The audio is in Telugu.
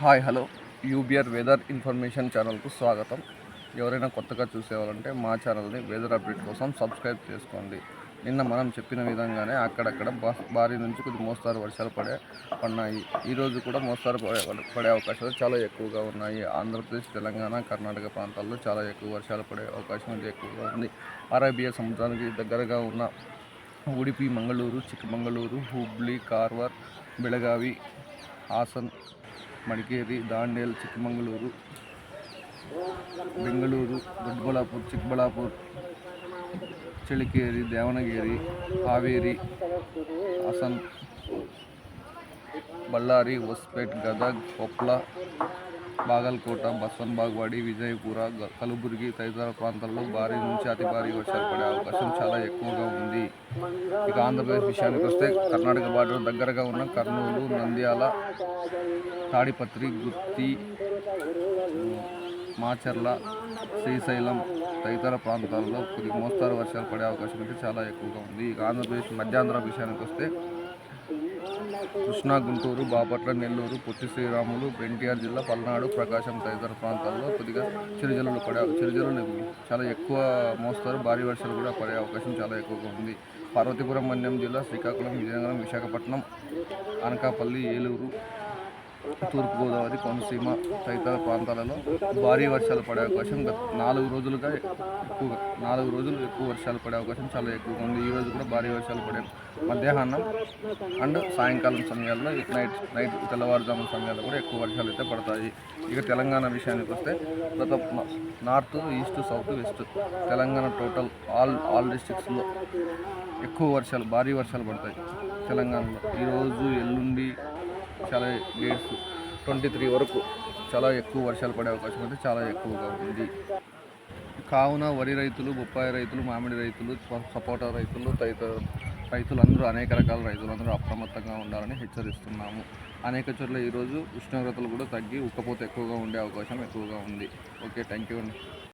Hi hello. UBR weather information ఛానల్కు స్వాగతం. ఎవరైనా కొత్తగా చూసేవారంటే మా ఛానల్ని వెదర్ అప్డేట్ కోసం సబ్స్క్రైబ్ చేసుకోండి. నిన్న మనం చెప్పిన విధంగానే అక్కడక్కడ భారీ నుంచి కొద్ది మోస్తారు వర్షాలు పడే పడినాయి ఈరోజు కూడా మోస్తారు పడే పడే అవకాశాలు చాలా ఎక్కువగా ఉన్నాయి. ఆంధ్రప్రదేశ్ తెలంగాణ కర్ణాటక ప్రాంతాల్లో చాలా ఎక్కువ వర్షాలు పడే అవకాశం ఎక్కువగా ఉంది. అరేబియా సముద్రానికి దగ్గరగా ఉన్న ఉడిపి మంగళూరు చిక్కమంగళూరు హుబ్లీ కార్వార్ బెళగావి హాసన్ మడికేరి దాండేల్ చిక్కమంగళూరు బెంగళూరు దొడ్బలాపూర్ చిక్బలాపూర్ చెలికేరి దేవనగిరి హావేరి అసన్ బళ్ళారి హోస్పేట్ గదగ్ కొప్ల బాగల్కోట బస్వన్ బాగ్వాడి విజయపుర కలుబుర్గి తదితర ప్రాంతాల్లో భారీ నుంచి అతి భారీ వర్షాలు పడే అవకాశం చాలా ఎక్కువగా ఉంది. ఇక ఆంధ్రప్రదేశ్ విషయానికి వస్తే కర్ణాటక బార్డర్ దగ్గరగా ఉన్న కర్నూలు నంద్యాల తాడిపత్రి గుత్తి మాచర్ల శ్రీశైలం తదితర ప్రాంతాల్లో కొద్ది మోస్తారు వర్షాలు పడే అవకాశం అయితే చాలా ఎక్కువగా ఉంది. ఇక ఆంధ్రప్రదేశ్ మధ్యాంధ్ర విషయానికి వస్తే కృష్ణా గుంటూరు బాపట్ల నెల్లూరు పొట్టి శ్రీరాములు ఎన్టీఆర్ జిల్లా పల్నాడు ప్రకాశం తదితర ప్రాంతాల్లో కొద్దిగా చిరుజల్లులు పడే చిరుజల్లులు చాలా ఎక్కువ మోస్తారు. భారీ వర్షాలు కూడా పడే అవకాశం చాలా ఎక్కువగా ఉంది. పార్వతీపురం మన్యం జిల్లా శ్రీకాకుళం విజయనగరం విశాఖపట్నం అనకాపల్లి ఏలూరు తూర్పుగోదావరి కోనసీమ తదితర ప్రాంతాలలో భారీ వర్షాలు పడే అవకాశం గత నాలుగు రోజులుగా ఎక్కువగా నాలుగు రోజులు ఎక్కువ వర్షాలు పడే అవకాశం చాలా ఎక్కువగా ఉంది. ఈ రోజు కూడా భారీ వర్షాలు పడే మధ్యాహ్నం అండ్ సాయంకాలం సమయాల్లో నైట్ నైట్ తెల్లవారుజామున సమయాల్లో కూడా ఎక్కువ వర్షాలు అయితే పడతాయి. ఇక తెలంగాణ విషయానికి వస్తే గత north east south west Telangana total all all డిస్ట్రిక్ట్స్లో ఎక్కువ వర్షాలు భారీ వర్షాలు పడతాయి తెలంగాణలో. ఈరోజు ఎల్లుండి చాలా డేట్స్ ట్వంటీ త్రీ వరకు చాలా ఎక్కువ వర్షాలు పడే అవకాశం అయితే చాలా ఎక్కువగా ఉంది. కావున వరి రైతులు బొప్పాయి రైతులు మామిడి రైతులు సపోటా రైతులు తదితర రైతులందరూ అనేక రకాల రైతులందరూ అప్రమత్తంగా ఉండాలని హెచ్చరిస్తున్నాము. అనేక చోట్ల ఈరోజు ఉష్ణోగ్రతలు కూడా తగ్గి ఉక్కపోత ఎక్కువగా ఉండే అవకాశం ఎక్కువగా ఉంది. ఓకే థ్యాంక్ యూ అండి.